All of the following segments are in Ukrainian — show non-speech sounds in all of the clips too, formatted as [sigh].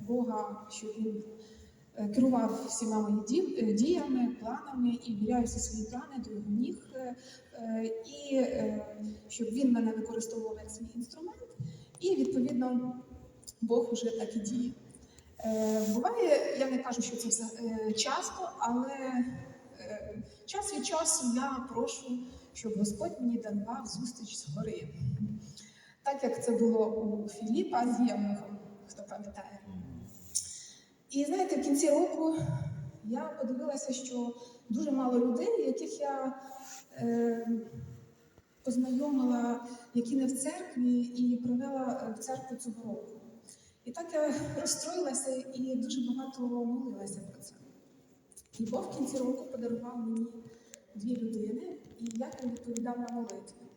Бога, що він е, керував всіма моїми е, діями, планами і віряю всі свої плани до його ніг, е, і щоб він мене використовував як свій інструмент, і відповідно Бог вже так і діє. Буває, я не кажу, що це все часто, але час від часу я прошу, щоб Господь мені дарував зустріч з гори. Так як це було у Філіпа з Євнухом, хто пам'ятає. І знаєте, в кінці року я подивилася, що дуже мало людей, яких я е, познайомила, які не в церкві, і привела в церкву цього року. І так я розстроїлася і дуже багато молилася про це. І Бог в кінці року подарував мені дві людини, і я їм відповідав на молитву.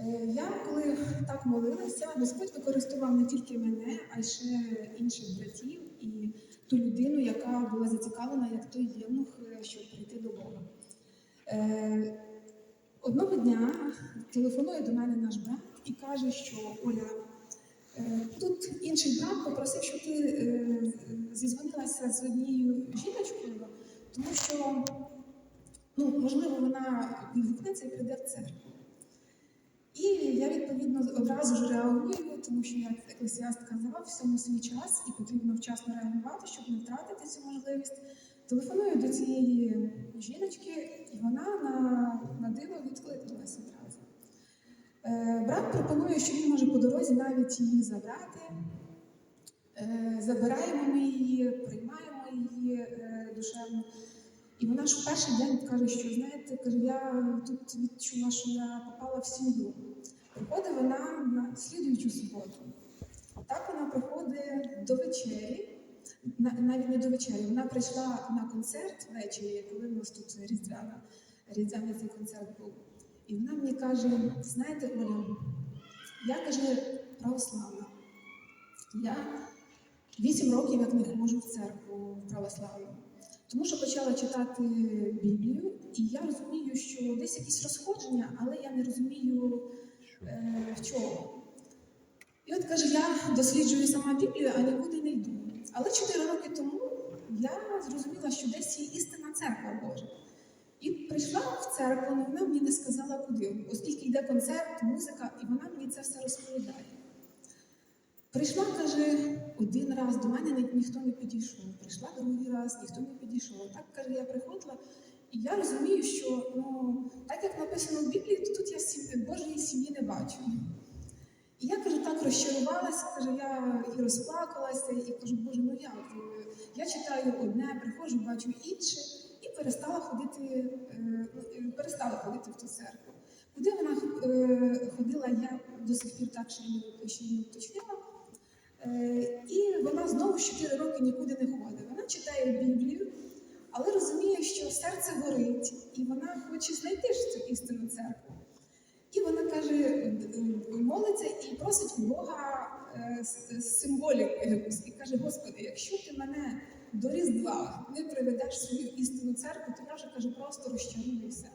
Е, Я коли так молилася, Господь використовував не тільки мене, а й ще інших братів і ту людину, яка була зацікавлена, як той євнух, е, щоб прийти до Бога. Е, Одного дня телефонує до мене наш брат і каже, що Оля, тут інший брат попросив, щоб ти зізвонилася з однією жіночкою, тому що, ну, можливо, вона відгукнеться і прийде в церкву. І я відповідно одразу ж реагую, тому що як еклесіаст казав, всьому свій час і потрібно вчасно реагувати, щоб не втратити цю можливість. Телефоную до цієї жіночки, і вона на, на диво відкликнулася одразу. Е, брат пропонує, що він може по дорозі навіть її забрати. Е, забираємо ми її, приймаємо її е, душевно. І вона ж в перший день каже, що знаєте, каже, я тут відчула, що я попала в сім'ю. Приходить вона на слідуючу суботу. Так вона приходить до вечері, навіть не до вечері. Вона прийшла на концерт ввечері, коли в нас тут різдвяна, різдвяний цей концерт був. І вона мені каже: знаєте, Оля, я каже православна. Я вісім років як не ходжу в церкву в православну. Тому що почала читати Біблію, і я розумію, що десь якісь розходження, але я не розумію е, в чому. І от каже, я досліджую сама Біблію, а нікуди не йду. Але чотири роки тому я зрозуміла, що десь є істинна церква Божа. І прийшла в церкву, але вона мені не сказала куди, оскільки йде концерт, музика, і вона мені це все розповідає. Прийшла, каже, один раз до мене ніхто не підійшов. Прийшла другий раз, ніхто не підійшов. Так каже, я приходила, і я розумію, що ну, так як написано в Біблії, то тут я сім... Божої сім'ї не бачу. І я каже, так розчарувалася, каже, я і розплакалася, і кажу, Боже, ну як? е, Я читаю одне, приходжу, бачу інше, і перестала ходити, е, ну, перестала ходити в ту церкву. Куди вона е, ходила, я до сих пір так ще не, уточнила. І вона знову з 4 роки нікуди не ходить. Вона читає Біблію, але розуміє, що серце горить, і вона хоче знайти ж цю істинну церкву. Каже, молиться і просить у Бога е, с- с- символіку якусь. І каже: Господи, якщо ти мене до Різдва не приведеш свою істинну церкву, то я вже каже, просто розчаруюся.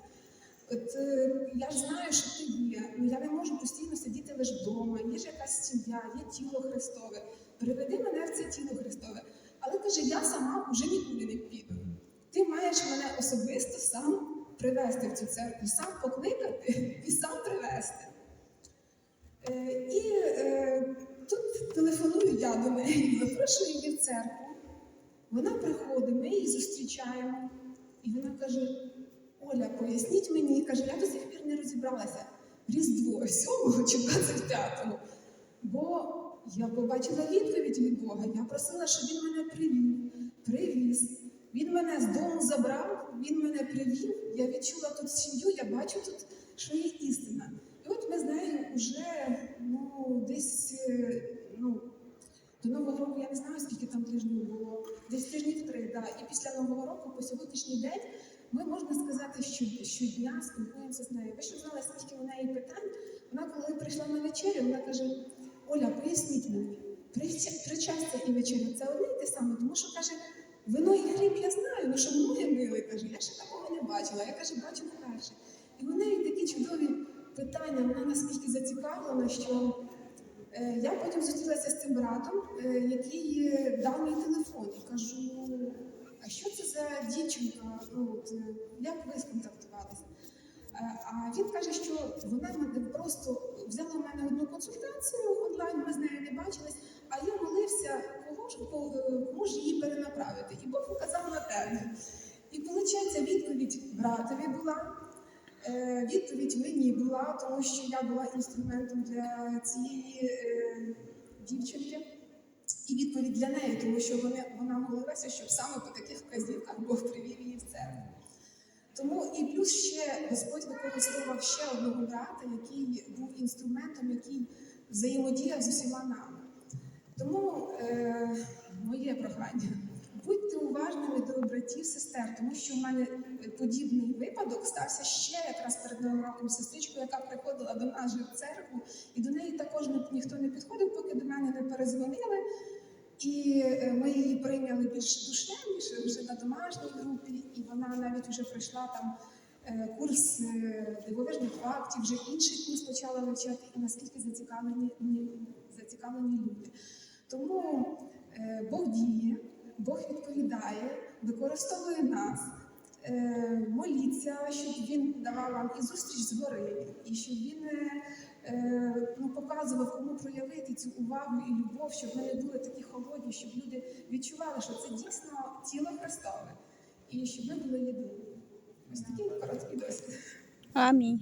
От е, я ж знаю, що ти є. Ну я не можу постійно сидіти лише вдома. Є ж якась сім'я, є тіло Христове. Приведи мене в це тіло Христове. Але каже, я сама вже нікуди не піду. Ти маєш мене особисто сам привести в цю церкву, сам покликати і сам привести. Е, і е, тут телефоную я до неї, [laughs] запрошую її в церкву. Вона приходить, ми її зустрічаємо, і вона каже: Оля, поясніть мені, каже, я до сих пір не розібралася. Різдво 7 чи 25-го. Бо я побачила відповідь від Бога. Я просила, щоб він мене привів, привіз. Він мене з дому забрав, він мене привів. Я відчула тут сім'ю, я бачу тут, що є істина. І от ми з нею вже ну, десь е, ну, до Нового року я не знаю, скільки там тижнів було. Десь тижнів три. Да. І після Нового року, по сьогоднішній день, ми можна сказати, що щодня спілкуємося з нею. Ви що знали, скільки у неї питань? Вона, коли прийшла на вечерю, вона каже: Оля, поясніть мені, причастя і вечеря це одне і те саме, тому що каже, вино і хліб я знаю, ну що ноги мили, каже, я ще такого не бачила. Я каже, бачу вперше. І у неї такі чудові питання, вона наскільки зацікавлена, що Я потім зустрілася з цим братом, е, який е, дав мій телефон. І кажу, а що це за дівчинка? Ну, от, е, як ви сконтактувалися? Е, А він каже, що вона мене просто взяла в мене одну консультацію онлайн, ми з нею не бачились, а я молився, кого ж ко- е, кому ж її перенаправити. І Бог показав на тебе. І виходить, відповідь братові була. Е, Відповідь мені була, тому що я була інструментом для цієї е, дівчинки. І відповідь для неї, тому що вони, вона молилася, щоб саме по таких вказівках Бог привів її в церкву. Тому і плюс ще Господь використовував ще одного брата, який був інструментом, який взаємодіяв з усіма нами. Тому е, моє прохання. Будьте уважними до братів, сестер, тому що в мене подібний випадок стався ще якраз перед новим роком з сестричкою, яка приходила до нас в церкву, і до неї також ніхто не підходив, поки до мене не перезвонили. І е, ми її прийняли більш душевніше вже на домашній групі, і вона навіть вже пройшла там е, курс е, дивовижних фактів, вже інший курс почала вивчати, і наскільки зацікавлені, зацікавлені люди. Тому е, Бог діє, Бог відповідає, використовує нас. Е, моліться, щоб він давав вам і зустріч згори, і щоб він е, е, ну, показував, кому проявити цю увагу і любов, щоб ми не були такі холодні, щоб люди відчували, що це дійсно тіло Христове, і щоб ми були єдині. Ось такий короткий досвід. Амінь.